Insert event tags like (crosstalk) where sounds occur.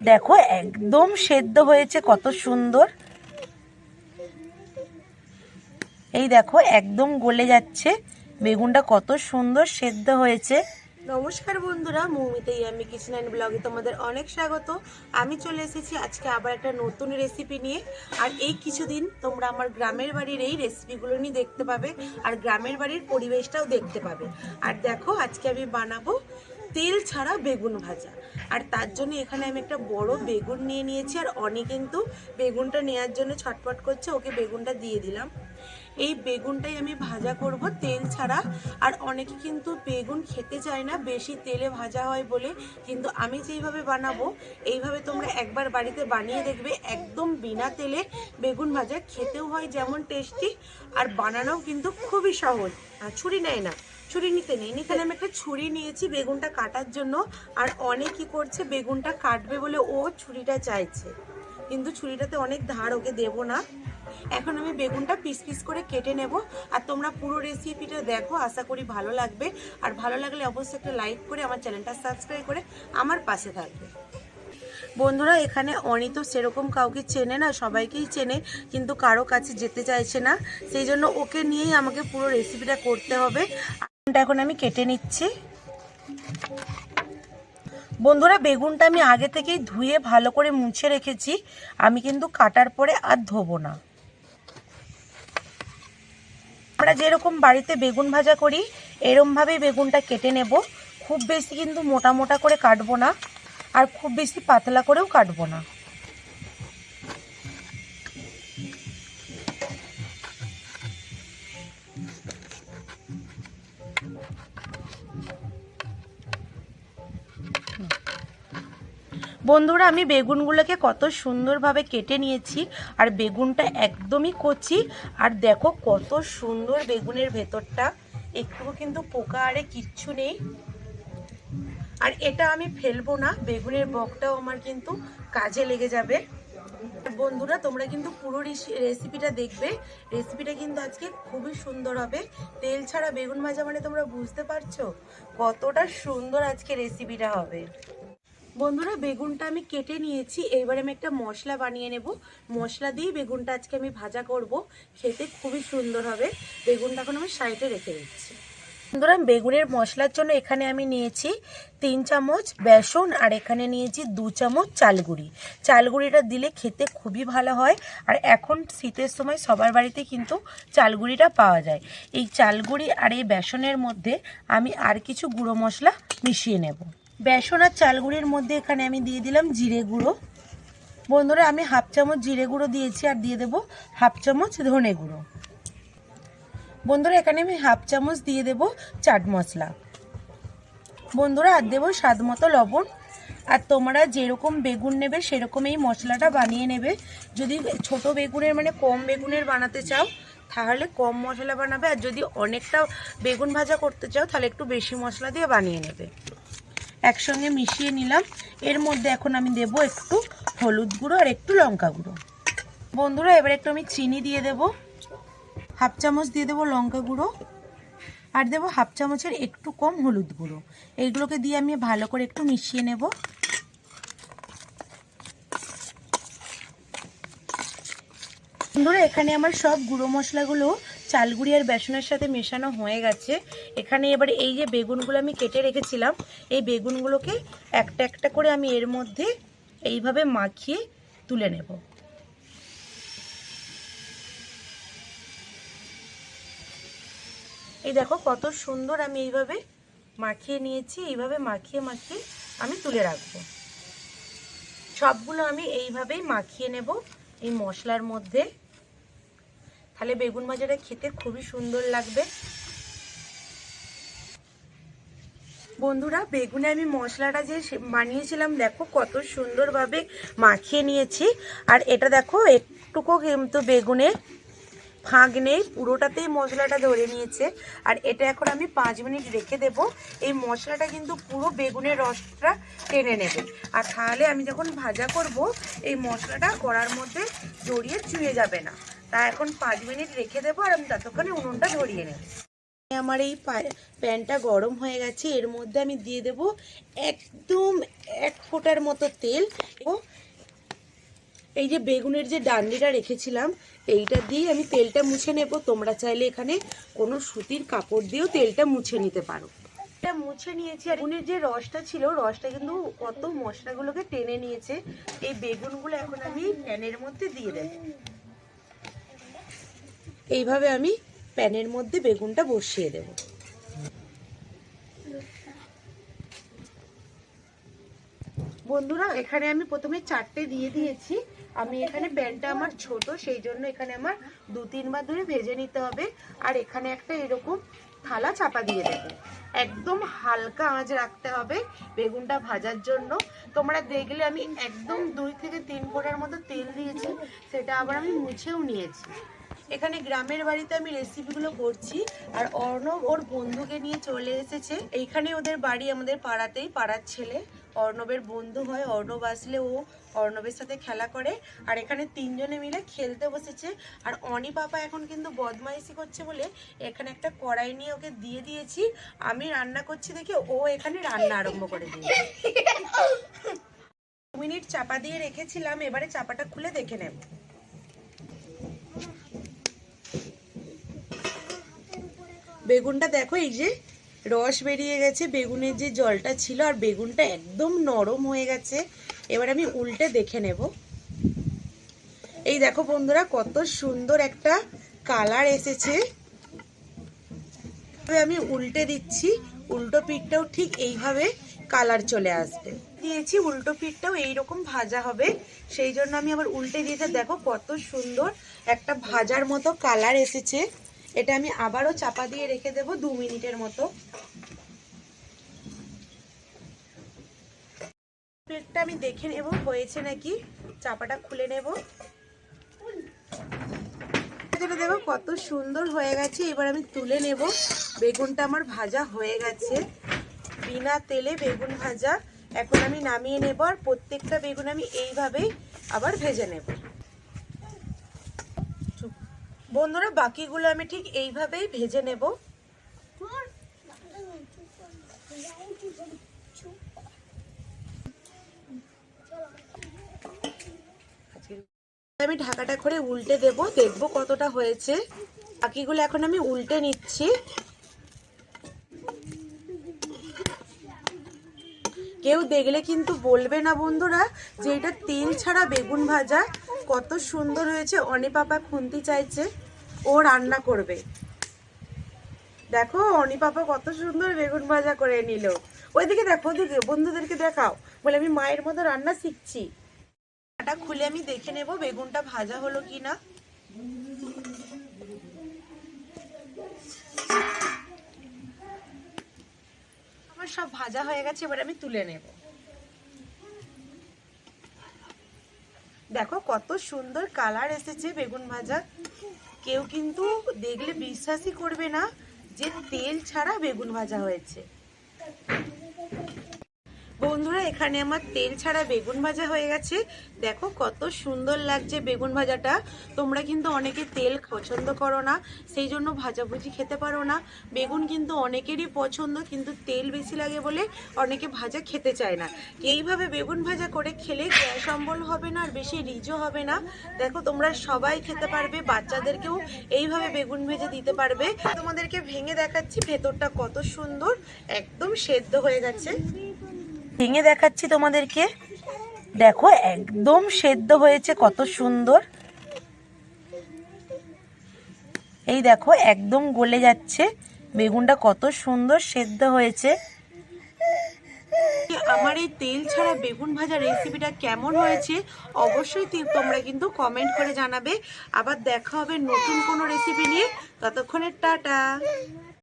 দেখো, একদম সেদ্ধ হয়েছে, কত সুন্দর। এই দেখো, একদম গলে যাচ্ছে। বেগুনটা কত সুন্দর সেদ্ধ হয়েছে। নমস্কার বন্ধুরা মৌমিতেই আমি কিচেন অ্যান্ড ব্লগে তোমাদের অনেক স্বাগত। আমি চলে এসেছি আজকে আবার একটা নতুন রেসিপি নিয়ে। আর এই কিছুদিন তোমরা আমার গ্রামের বাড়ির এই রেসিপিগুলো নিয়ে দেখতে পাবে, আর গ্রামের বাড়ির পরিবেশটাও দেখতে পাবে। আর দেখো, আজকে আমি বানাবো তেল ছাড়া বেগুন ভাজা। আর তার জন্য এখানে আমি একটা বড় বেগুন নিয়ে নিয়েছি, আর অনেক কিন্তু বেগুনটা নেওয়ার জন্য ছটপট করছে, ওকে বেগুনটা দিয়ে দিলাম। এই বেগুনটাই আমি ভাজা করব তেল ছাড়া। আর অনেকে কিন্তু বেগুন খেতে চায় না, বেশি তেলে ভাজা হয় বলে। কিন্তু আমি যেইভাবে বানাবো, এইভাবে তোমরা একবার বাড়িতে বানিয়ে দেখবে, একদম বিনা তেলে বেগুন ভাজা খেতেও হয় যেমন টেস্টি, আর বানানোও কিন্তু খুবই সহজ। আর ছুরি নেয় না। ছুরি নিতে নেই। এখানে আমি একটা ছুরি নিয়েছি বেগুনটা কাটার জন্য, আর অনেক কি করছে, বেগুনটা কাটবে বলে ও ছুরিটা চাইছে। কিন্তু ছুরিটাতে অনেক ধার ওকে দেবো না। এখন আমি বেগুনটা পিস পিস করে কেটে নেব। আর তোমরা পুরো রেসিপিটা দেখো, আশা করি ভালো লাগবে। আর ভালো লাগলে অবশ্যই একটা লাইক করে আমার চ্যানেলটা সাবস্ক্রাইব করে আমার পাশে থাকবে। বন্ধুরা, এখানে অনি তো সেরকম কাউকে চেনে না, সবাইকেই চেনে, কিন্তু কারও কাছে যেতে চাইছে না। সেই জন্য ওকে নিয়েই আমাকে পুরো রেসিপিটা করতে হবে। এখন আমি কেটে নিচ্ছি। বন্ধুরা, বেগুনটা আমি আগে থেকেই ধুয়ে ভালো করে মুছে রেখেছি। আমি কিন্তু কাটার পরে আর ধোবো না। আমরা যেরকম বাড়িতে বেগুন ভাজা করি, এরমভাবেই বেগুনটা কেটে নেব। খুব বেশি কিন্তু মোটা মোটা করে কাটবো না, আর খুব বেশি পাতলা করেও কাটবো না। বন্ধুরা, আমি বেগুনগুলোকে কত সুন্দরভাবে কেটে নিয়েছি আর বেগুনটা একদমই কচি। আর দেখো কত সুন্দর বেগুনের ভেতরটা। একটুও কিন্তু পোকা আরে কিচ্ছু নেই। আর এটা আমি ফেলব না, বেগুনের বকটাও আমার কিন্তু কাজে লেগে যাবে। বন্ধুরা, তোমরা কিন্তু পুরো রেসিপিটা দেখবে। রেসিপিটা কিন্তু আজকে খুবই সুন্দর হবে। তেল ছাড়া বেগুন ভাজা মানে তোমরা বুঝতে পারছ কতটা সুন্দর আজকে রেসিপিটা হবে। বন্ধুরা, বেগুনটা আমি কেটে নিয়েছি। এবারে আমি একটা মশলা বানিয়ে নেব। মশলা দিয়ে বেগুনটা আজকে আমি ভাজা করব। খেতে খুবই সুন্দর হবে। বেগুনটা এখন আমি সাইডে রেখে দিচ্ছি। বন্ধুরা বেগুনের মশলার জন্য এখানে আমি নিয়েছি তিন চামচ বেসন আর এখানে নিয়েছি দু চামচ চালগুড়ি। চালগুড়িটা দিলে খেতে খুবই ভালো হয়। আর এখন শীতের সময় সবার বাড়িতে কিন্তু চালগুড়িটা পাওয়া যায়। এই চালগুড়ি আর এই বেসনের মধ্যে আমি আর কিছু গুঁড়ো মশলা মিশিয়ে নেব। বেসন আর চালগুড়ির মধ্যে এখানে আমি দিয়ে দিলাম জিরে গুঁড়ো। বন্ধুরা, আমি হাফ চামচ জিরে গুঁড়ো দিয়েছি আর দিয়ে দেবো হাফ চামচ ধনে গুঁড়ো। বন্ধুরা, এখানে আমি হাফ চামচ দিয়ে দেব চাট মশলা। বন্ধুরা, আর দেবো স্বাদ মতো লবণ। আর তোমরা যেরকম বেগুন নেবে, সেরকম এই মশলাটা বানিয়ে নেবে। যদি ছোট বেগুনের মানে কম বেগুনের বানাতে চাও, তাহলে কম মশলা বানাবে। আর যদি অনেকটা বেগুন ভাজা করতে চাও, তাহলে একটু বেশি মশলা দিয়ে বানিয়ে নেবে। একসঙ্গে মিশিয়ে নিলাম। এর মধ্যে এখন আমি দেব একটু হলুদ গুঁড়ো আর একটু লঙ্কা গুঁড়ো। বন্ধুরা, এবার একটু আমি চিনি দিয়ে দেব। হাফ চামচ দিয়ে দেবো লঙ্কা গুঁড়ো। আর দেবো হাফ চামচের একটু কম হলুদ গুঁড়ো। এইগুলোকে দিয়ে আমি ভালো করে একটু মিশিয়ে নেব। বন্ধুরা, এখানে আমার সব গুঁড়ো মশলাগুলো চালগুড়ি আর বেসনের সাথে মেশানো হয়ে গেছে। এখানে এবার এই যে বেগুনগুলো আমি কেটে রেখেছিলাম, এই বেগুনগুলোকে একটা একটা করে আমি এর মধ্যে এইভাবে মাখিয়ে তুলে নেব। এই দেখো কত সুন্দর আমি এইভাবে মাখিয়ে নিয়েছি, এইভাবে মাখিয়ে মাখিয়ে আমি তুলে রাখব। সবগুলো আমি এইভাবেই মাখিয়ে নেব এই মশলার মধ্যে। তাহলে বেগুন ভাজাটা খেতে খুবই সুন্দর লাগবে। বন্ধুরা, বেগুনে আমি মশলাটা যে বানিয়েছিলাম, দেখো কত সুন্দরভাবে মাখিয়ে নিয়েছি। আর এটা দেখো, একটুকু কিন্তু বেগুনে ফাঁক নেই, পুরোটাতেই মশলাটা ধরে নিয়েছে। আর এটা এখন আমি পাঁচ মিনিট রেখে দেব। এই মশলাটা কিন্তু পুরো বেগুনের রসটা টেনে নেবে। আর তাহলে আমি যখন ভাজা করব, এই মশলাটা কড়ার মধ্যে জড়িয়ে চুয়ে যাবে না। তা এখন পাঁচ মিনিট রেখে দেবো আর আমি ততক্ষণে উনুনটা ধরিয়ে নেব। আমার এই প্যানটা গরম হয়ে গেছে, এর মধ্যে আমি দিয়ে দেব একদম এক ফোঁটার মতো তেল। ও, এই যে বেগুনের যে ডান্ডিটা রেখেছিলাম, এইটা দিয়ে আমি তেলটা মুছে নেব। তোমরা চাইলে এখানে কোনো সুতির কাপড় দিয়েও তেলটা মুছে নিতে পারো। এটা মুছে নিয়েছি আর বেগুনের যে রসটা ছিল, রসটা কিন্তু কত মশলাগুলোকে টেনে নিয়েছে, এই বেগুনগুলো এখন আমি প্যানের মধ্যে দিয়ে দেব। এইভাবে আমি প্যানের মধ্যে বেগুনটা বসিয়ে দেব। বন্ধুরা, এখানে আমি প্রথমে চারটে দিয়ে দিয়েছি। আমি এখানে প্যানটা আমার ছোট, সেই জন্য এখানে আমার দু তিনবার ধরে ভেজে নিতে হবে। আর এখানে একটা এরকম থালা চাপা দিয়ে দেবো। একদম হালকা আঁচ রাখতে হবে বেগুনটা ভাজার জন্য। তোমরা দেখলে আমি একদম দুই থেকে তিন ফোঁটার মতো তেল দিয়েছি, সেটা আবার আমি মুছেও নিয়েছি। এখানে গ্রামের বাড়িতে আমি রেসিপিগুলো করছি। আর অর্ণব ওর বন্ধুকে নিয়ে চলে এসেছে। এইখানে ওদের বাড়ি আমাদের পাড়াতেই পাড়ার ছেলে। অর্ণবের বন্ধু হয় অর্ণব আসলে ও অর্ণবের সাথে খেলা করে। আর এখানে তিনজনে মিলে খেলতে বসেছে। আর অনি পাপা এখন কিন্তু বদমাইশি করছে বলে এখানে একটা কড়াই নিয়ে ওকে দিয়ে দিয়েছি। আমি রান্না করছি দেখে ও এখানে রান্না আরম্ভ করে দিয়েছে। (laughs) দু মিনিট চাপা দিয়ে রেখেছিলাম এবারে চাপাটা খুলে দেখে নেব। বেগুনটা দেখো, এই যে রস বেরিয়ে গেছে, বেগুনের যে জলটা ছিল আর বেগুনটা একদম নরম হয়ে গেছে। এবার আমি উল্টে দেখে নেব। এই দেখো বন্ধুরা, কত সুন্দর একটা কালার এসেছে। আমি উল্টে দিচ্ছি, উল্টো পিঠটাও ঠিক এইভাবে কালার চলে আসবে। দিয়েছি, উল্টো পিঠটাও এইরকম ভাজা হবে। সেই জন্য আমি আবার উল্টে দিয়েছি। দেখো কত সুন্দর একটা ভাজার মতো কালার এসেছে। এটা আমি আবারও চাপা দিয়ে রেখে দেব দু মিনিটের মতো। প্লেটটা আমি দেখে নেব, হয়েছে নাকি? চাপাটা খুলে নেব। যেটা দেখো কত সুন্দর হয়ে গেছে। এবার আমি তুলে নেব। বেগুনটা আমার ভাজা হয়ে গেছে। বিনা তেলে বেগুন ভাজা। এখন আমি নামিয়ে নেব আর প্রত্যেকটা বেগুন আমি এইভাবেই আবার ভেজে নেব। বন্ধুরা, বাকিগুলো আমি ঠিক এইভাবেই ভেজে নেব। আমি ঢাকাটা করে উল্টে দেব, দেখব কতটা হয়েছে। বাকিগুলো এখন আমি উল্টে নিচ্ছি। কেউ দেখলে কিন্তু বলবে না বন্ধুরা যে এটা তেল ছাড়া বেগুন ভাজা। কত সুন্দর হয়েছে। অনে পাপা খুন্তি চাইছে, ও রান্না করবে। দেখো অনি পাপা কত সুন্দর বেগুন ভাজা করে নিল। ওইদিকে দেখো, ওদিকে বন্ধুদেরকে দেখাও। বলে, আমি মায়ের মতো রান্না শিখছি। খুলে আমি দেখে নেব বেগুনটা ভাজা হলো কি না আমার সব ভাজা হয়ে গেছে, এবার আমি তুলে নেব। দেখো, কত সুন্দর কালার এসেছে বেগুন ভাজা। কেউ কিন্তু দেখলে বিশ্বাসই করবে না যে তেল ছাড়া বেগুন ভাজা হয়েছে। বন্ধুরা, এখানে আমার তেল ছাড়া বেগুন ভাজা হয়ে গেছে। দেখো কত সুন্দর লাগছে বেগুন ভাজাটা। তোমরা কিন্তু অনেকে তেল পছন্দ করো না, সেই জন্য ভাজাভুজি খেতে পারো না। বেগুন কিন্তু অনেকেরই পছন্দ, কিন্তু তেল বেশি লাগে বলে অনেকে ভাজা খেতে চায় না। এইভাবে বেগুন ভাজা করে খেলে গ্যাস অম্বল হবে না, আর বেশি রিজও হবে না। দেখো তোমরা সবাই খেতে পারবে, বাচ্চাদেরকেও এইভাবে বেগুন ভেজে দিতে পারবে। তোমাদেরকে ভেঙে দেখাচ্ছি, ভেতরটা কত সুন্দর, একদম সেদ্ধ হয়ে গেছে। ভেঙে দেখাচ্ছি তোমাদেরকে। দেখো, একদম সেদ্ধ হয়েছে, কত সুন্দর। এই দেখো, একদম গলে যাচ্ছে। বেগুনটা কত সুন্দর সেদ্ধ হয়েছে। আমার এই তেল ছাড়া বেগুন ভাজা রেসিপিটা কেমন হয়েছে অবশ্যই তোমরা কিন্তু কমেন্ট করে জানাবে। আবার দেখা হবে নতুন কোনো রেসিপি নিয়ে। ততক্ষণের টাটা।